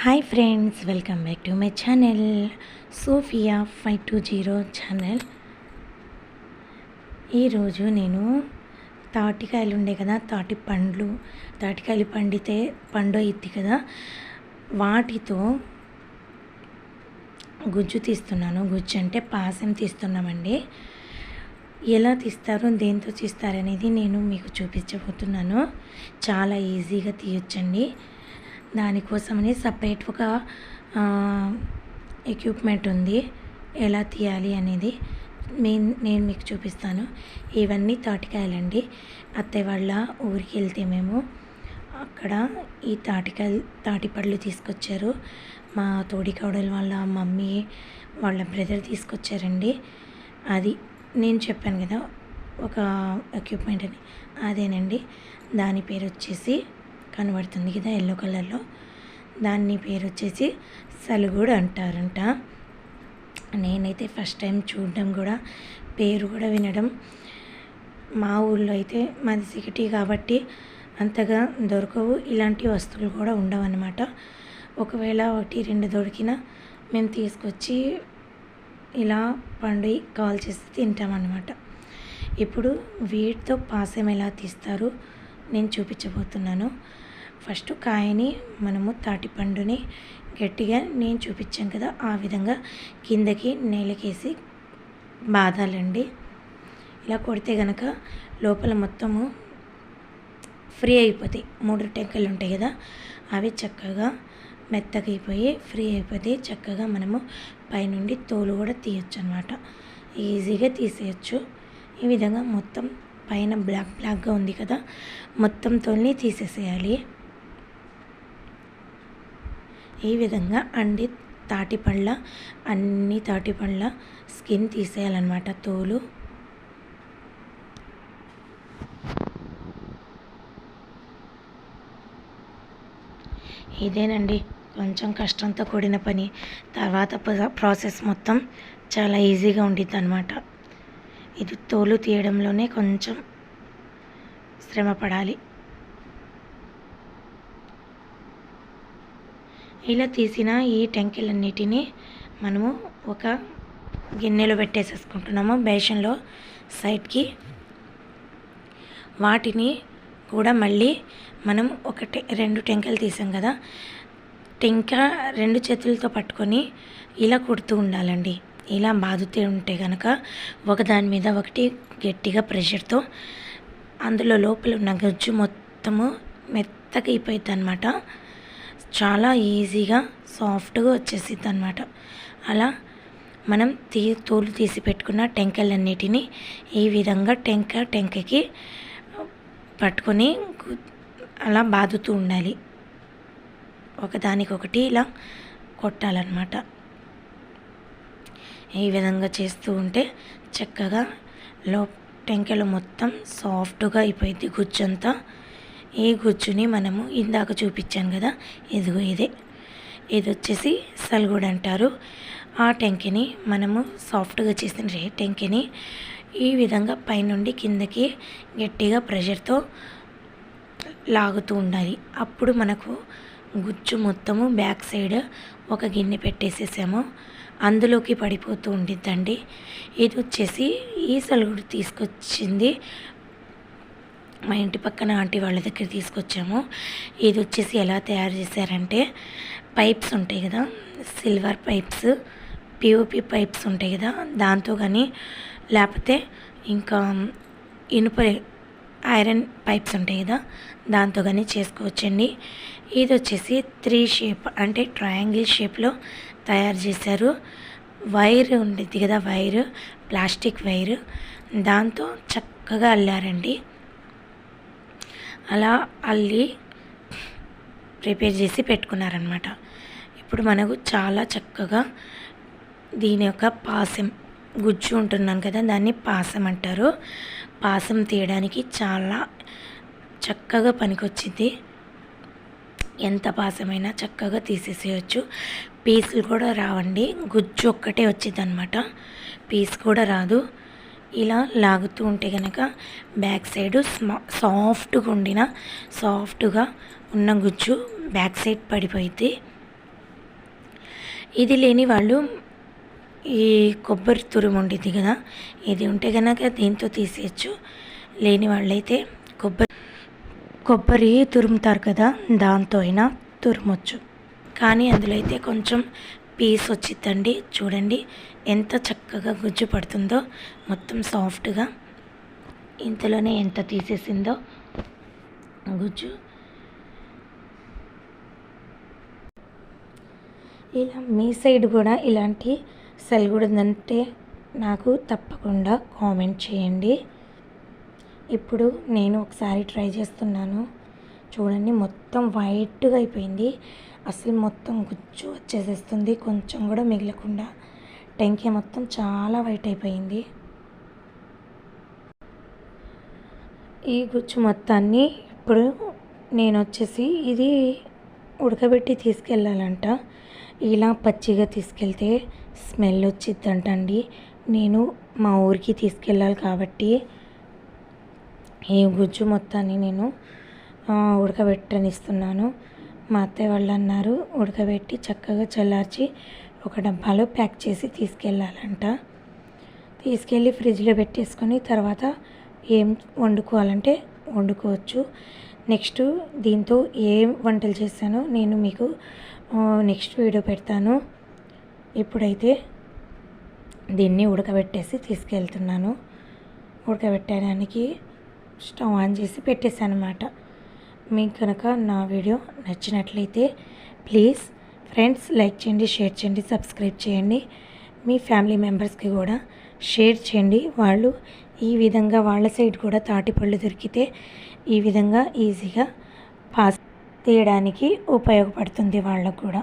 Hi friends welcome back to my channel Sophia five two zero channel ఈరోజు నేను తాటికాయలు ఉండే కదా తాటి పండ్లు తాటికాయలు పండితే పండు అయింది కదా వాటితో గుజ్జు తీస్తున్నాను. గుజ్జు అంటే పాసం తీస్తున్నామండి. ఎలా తీస్తారు దేంతో తీస్తారు అనేది నేను మీకు చూపించబోతున్నాను. చాలా ఈజీగా తీయొచ్చండి. దానికోసమని సపరేట్ ఒక ఎక్విప్మెంట్ ఉంది. ఎలా తీయాలి అనేది మెయిన్ నేను మీకు చూపిస్తాను. ఇవన్నీ తాటికాయలండి. అత్తయ్య వాళ్ళ ఊరికి వెళ్తే మేము అక్కడ ఈ తాటికాయలు తాటిపళ్ళు తీసుకొచ్చారు. మా తోడికోడలు వాళ్ళ మమ్మీ వాళ్ళ బ్రదర్ తీసుకొచ్చారండి. అది నేను చెప్పాను కదా ఒక ఎక్విప్మెంట్ అని. అదేనండి. దాని పేరు వచ్చేసి కనబడుతుంది కదా ఎల్లో కలర్లో. దాన్ని పేరు వచ్చేసి సలుగుడు అంటారంట. నేనైతే ఫస్ట్ టైం చూడడం కూడా పేరు కూడా వినడం. మా ఊళ్ళో అయితే మాది సిటీ కాబట్టి అంతగా దొరకవు. ఇలాంటి వస్తువులు కూడా ఉండవన్నమాట. ఒకవేళ ఒకటి రెండు దొరికినా మేము తీసుకొచ్చి ఇలా పండు కాల్ చేసి తింటామన్నమాట. ఇప్పుడు వీటితో పాసం ఎలా తీస్తారు నేను చూపించబోతున్నాను. ఫస్ట్ కాయని మనము తాటిపండుని గట్టిగా నేను చూపించాను కదా ఆ విధంగా కిందకి నేలకేసి బాధాలండి ఇలా కొడితే కనుక లోపల మొత్తము ఫ్రీ అయిపోతాయి. మూడు టెంకలు ఉంటాయి కదా అవి చక్కగా మెత్తగైపోయి ఫ్రీ అయిపోతాయి చక్కగా మనము పైనుండి తోలు కూడా తీయచ్చు అనమాట ఈజీగా తీసేయచ్చు. ఈ విధంగా మొత్తం పైన బ్లాక్ బ్లాక్గా ఉంది కదా మొత్తం తోలిని తీసేసేయాలి. ఈ విధంగా అండి తాటి పళ్ళ అన్ని తాటి పళ్ళ స్కిన్ తీసేయాలన్నమాట తోలు. ఇదేనండి కొంచెం కష్టంతో కూడిన పని. తర్వాత ప్రాసెస్ మొత్తం చాలా ఈజీగా ఉండిద్ది అనమాట ఇది తోలు తీయడంలోనే కొంచెం శ్రమ పడాలి. ఇలా తీసిన ఈ టెంకెలన్నిటినీ మనము ఒక గిన్నెలో పెట్టేసేసుకుంటున్నాము బేషన్లో సైడ్కి. వాటిని కూడా మళ్ళీ మనం ఒక రెండు టెంకలు తీసాం కదా టెంక రెండు చేతులతో పట్టుకొని ఇలా కుడుతూ ఉండాలండి. ఇలా బాదుతూ ఉంటే కనుక ఒకదాని మీద ఒకటి గట్టిగా ప్రెషర్తో అందులో లోపల ఉన్న గజ్జు మొత్తము మెత్తగా అయిపోయింది అనమాట చాలా ఈజీగా సాఫ్ట్గా వచ్చేసిద్ది అనమాట అలా మనం తీ తోలు తీసి పెట్టుకున్న టెంకాయలన్నిటినీ ఈ విధంగా టెంక టెంకకి పట్టుకొని అలా బాదుతూ ఉండాలి. ఒకదానికొకటి ఇలా కొట్టాలన్నమాట. ఈ విధంగా చేస్తూ ఉంటే చక్కగా లో టెంకాయలు మొత్తం సాఫ్ట్గా అయిపోయింది గుజ్జంతా. ఈ గుజ్జుని మనము ఇందాక చూపించాను కదా ఇదిగో ఇదే. ఇది వచ్చేసి సల్గుడ్ అంటారు. ఆ టెంకిని మనము సాఫ్ట్గా చేసిన టెంకిని ఈ విధంగా పైనుండి కిందకి గట్టిగా ప్రెషర్తో లాగుతూ ఉండాలి. అప్పుడు మనకు గుజ్జు మొత్తము బ్యాక్ సైడ్ ఒక గిన్నె పెట్టేసేసాము. అందులోకి పడిపోతూ ఉండిద్దండి. ఇది వచ్చేసి ఈ సలుగుడు తీసుకొచ్చింది మా ఇంటి పక్కన ఆంటీ వాళ్ళ దగ్గర తీసుకొచ్చాము. ఇది వచ్చేసి ఎలా తయారు చేశారంటే పైప్స్ ఉంటాయి కదా సిల్వర్ పైప్స్ పిఓపి పైప్స్ ఉంటాయి కదా దాంతో కానీ లేకపోతే ఇంకా ఇనుప ఐరన్ పైప్స్ ఉంటాయి కదా దాంతో కానీ చేసుకోవచ్చండి. ఇది వచ్చేసి త్రీ షేప్ అంటే ట్రయాంగిల్ షేప్లో తయారు చేశారు. వైర్ ఉండేది కదా వైర్ ప్లాస్టిక్ వైర్. దాంతో చక్కగా అల్లారండి. అలా అల్లి ప్రిపేర్ చేసి పెట్టుకున్నారనమాట ఇప్పుడు మనకు చాలా చక్కగా దీని యొక్క పాసం గుజ్జు ఉంటున్నాను కదా దాన్ని పాసం అంటారు. పాసం తీయడానికి చాలా చక్కగా పనికొచ్చింది. ఎంత పాసమైనా చక్కగా తీసేసేయచ్చు. పీసులు కూడా రావండి. గుజ్జు ఒక్కటే వచ్చింది అనమాట పీస్ కూడా రాదు. ఇలా లాగుతూ ఉంటే కనుక బ్యాక్ సైడ్ సాఫ్ట్గా ఉండిన సాఫ్ట్గా ఉన్న గుజ్జు బ్యాక్ సైడ్ పడిపోయింది ఇది లేని వాళ్ళు ఈ కొబ్బరి తురుము ఉండిద్ది కదా ఇది ఉంటే కనుక దీంతో తీసేయచ్చు. లేని వాళ్ళైతే కొబ్బరి కొబ్బరి తురుముతారు కదా దాంతో అయినా తురుమొచ్చు. కానీ అందులో అయితే కొంచెం పీస్ వచ్చిద్దండి. చూడండి ఎంత చక్కగా గుజ్జు పడుతుందో మొత్తం సాఫ్ట్గా ఇంతలోనే ఎంత తీసేసిందో గుజ్జు. ఇలా మీ సైడ్ కూడా ఇలాంటి ఉందంటే నాకు తప్పకుండా కామెంట్ చేయండి. ఇప్పుడు నేను ఒకసారి ట్రై చేస్తున్నాను. చూడండి మొత్తం వైట్గా అయిపోయింది. అసలు మొత్తం గుజ్జు వచ్చేసేస్తుంది కొంచెం కూడా మిగలకుండా. టెంకే మొత్తం చాలా వైట్ అయిపోయింది. ఈ గుజ్జు మొత్తాన్ని ఇప్పుడు నేను వచ్చేసి ఇది ఉడకబెట్టి తీసుకెళ్ళాలంట. ఇలా పచ్చిగా తీసుకెళ్తే స్మెల్ వచ్చిద్దంటండి. నేను మా ఊరికి తీసుకెళ్ళాలి కాబట్టి ఈ గుజ్జు మొత్తాన్ని నేను ఉడకబెట్టనిస్తున్నాను మా అత్తయ్య వాళ్ళు అన్నారు ఉడకబెట్టి చక్కగా చల్లార్చి ఒక డబ్బాలో ప్యాక్ చేసి తీసుకెళ్ళాలంట. తీసుకెళ్ళి ఫ్రిడ్జ్లో పెట్టేసుకొని తర్వాత ఏం వండుకోవాలంటే వండుకోవచ్చు. నెక్స్ట్ దీంతో ఏం వంటలు చేశానో నేను మీకు నెక్స్ట్ వీడియో పెడతాను. ఇప్పుడైతే దీన్ని ఉడకబెట్టేసి తీసుకెళ్తున్నాను. ఉడకబెట్టడానికి స్టవ్ ఆన్ చేసి పెట్టేశాను అనమాట మీకు కనుక నా వీడియో నచ్చినట్లయితే ప్లీజ్ ఫ్రెండ్స్ లైక్ చేయండి షేర్ చేయండి సబ్స్క్రైబ్ చేయండి. మీ ఫ్యామిలీ మెంబర్స్కి కూడా షేర్ చేయండి. వాళ్ళు ఈ విధంగా వాళ్ళ సైడ్ కూడా తాటిపళ్ళు దొరికితే ఈ విధంగా ఈజీగా పాస్ తీయడానికి ఉపయోగపడుతుంది వాళ్ళకు కూడా.